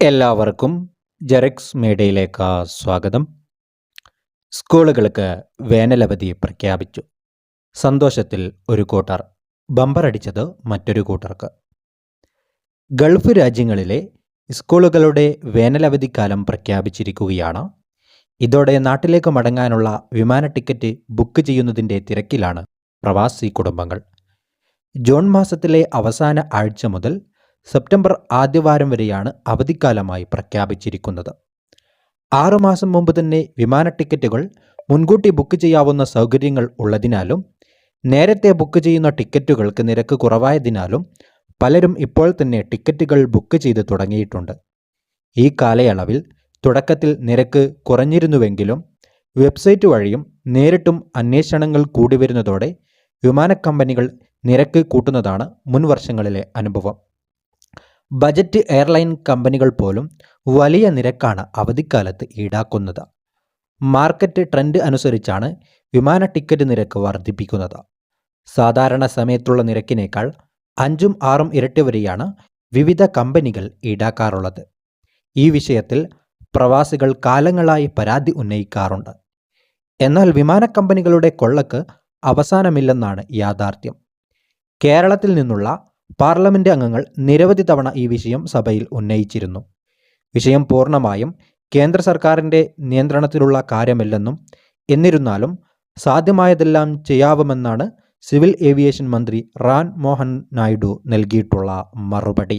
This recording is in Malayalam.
എല്ലാവർക്കും ജെറക്സ് മീഡിയയിലേക്ക് സ്വാഗതം. സ്കൂളുകൾക്ക് വേനലവധി പ്രഖ്യാപിച്ചു. സന്തോഷത്തിൽ ഒരു കൂട്ടർ ബമ്പറടിച്ചത് മറ്റൊരു കൂട്ടർക്ക്. ഗൾഫ് രാജ്യങ്ങളിലെ സ്കൂളുകളുടെ വേനലവധിക്കാലം പ്രഖ്യാപിച്ചിരിക്കുകയാണ്. ഇതോടെ നാട്ടിലേക്ക് മടങ്ങാനുള്ള വിമാന ടിക്കറ്റ് ബുക്ക് ചെയ്യുന്നതിന്റെ തിരക്കിലാണ് പ്രവാസി കുടുംബങ്ങൾ. ജൂൺ മാസത്തിലെ അവസാന ആഴ്ച മുതൽ സെപ്റ്റംബർ ആദ്യവാരം വരെയാണ് അവധിക്കാലമായി പ്രഖ്യാപിച്ചിരിക്കുന്നത്. ആറുമാസം മുമ്പ് തന്നെ വിമാന ടിക്കറ്റുകൾ മുൻകൂട്ടി ബുക്ക് ചെയ്യാവുന്ന സൗകര്യങ്ങൾ ഉള്ളതിനാലും നേരത്തെ ബുക്ക് ചെയ്യുന്ന ടിക്കറ്റുകൾക്ക് നിരക്ക് കുറവായതിനാലും പലരും ഇപ്പോൾ തന്നെ ടിക്കറ്റുകൾ ബുക്ക് ചെയ്ത് തുടങ്ങിയിട്ടുണ്ട്. ഈ കാലയളവിൽ തുടക്കത്തിൽ നിരക്ക് കുറഞ്ഞിരുന്നുവെങ്കിലും വെബ്സൈറ്റ് വഴിയും നേരിട്ടും അന്വേഷണങ്ങൾ കൂടി വരുന്നതോടെ വിമാനക്കമ്പനികൾ നിരക്ക് കൂട്ടുന്നതാണ് മുൻ വർഷങ്ങളിലെ അനുഭവം. ബജറ്റ് എയർലൈൻ കമ്പനികൾ പോലും വലിയ നിരക്കാണ് അവധിക്കാലത്ത് ഈടാക്കുന്നത്. മാർക്കറ്റ് ട്രെൻഡ് അനുസരിച്ചാണ് വിമാന ടിക്കറ്റ് നിരക്ക് വർദ്ധിപ്പിക്കുന്നത്. സാധാരണ സമയത്തുള്ള നിരക്കിനേക്കാൾ അഞ്ചും ആറും ഇരട്ടി വരെയാണ് വിവിധ കമ്പനികൾ ഈടാക്കാറുള്ളത്. ഈ വിഷയത്തിൽ പ്രവാസികൾ കാലങ്ങളായി പരാതി ഉന്നയിക്കാറുണ്ട്. എന്നാൽ വിമാന കമ്പനികളുടെ കൊള്ളക്ക് അവസാനമില്ലെന്നാണ് യാഥാർത്ഥ്യം. കേരളത്തിൽ നിന്നുള്ള പാർലമെന്റ് അംഗങ്ങൾ നിരവധി തവണ ഈ വിഷയം സഭയിൽ ഉന്നയിച്ചിരുന്നു. വിഷയം പൂർണമായും കേന്ദ്ര സർക്കാരിന്റെ നിയന്ത്രണത്തിലുള്ള കാര്യമല്ലെന്നും എന്നിരുന്നാലും സാധ്യമായതെല്ലാം ചെയ്യാവുമെന്നാണ് സിവിൽ ഏവിയേഷൻ മന്ത്രി റാൻ മോഹൻ നായിഡു നൽകിയിട്ടുള്ള മറുപടി.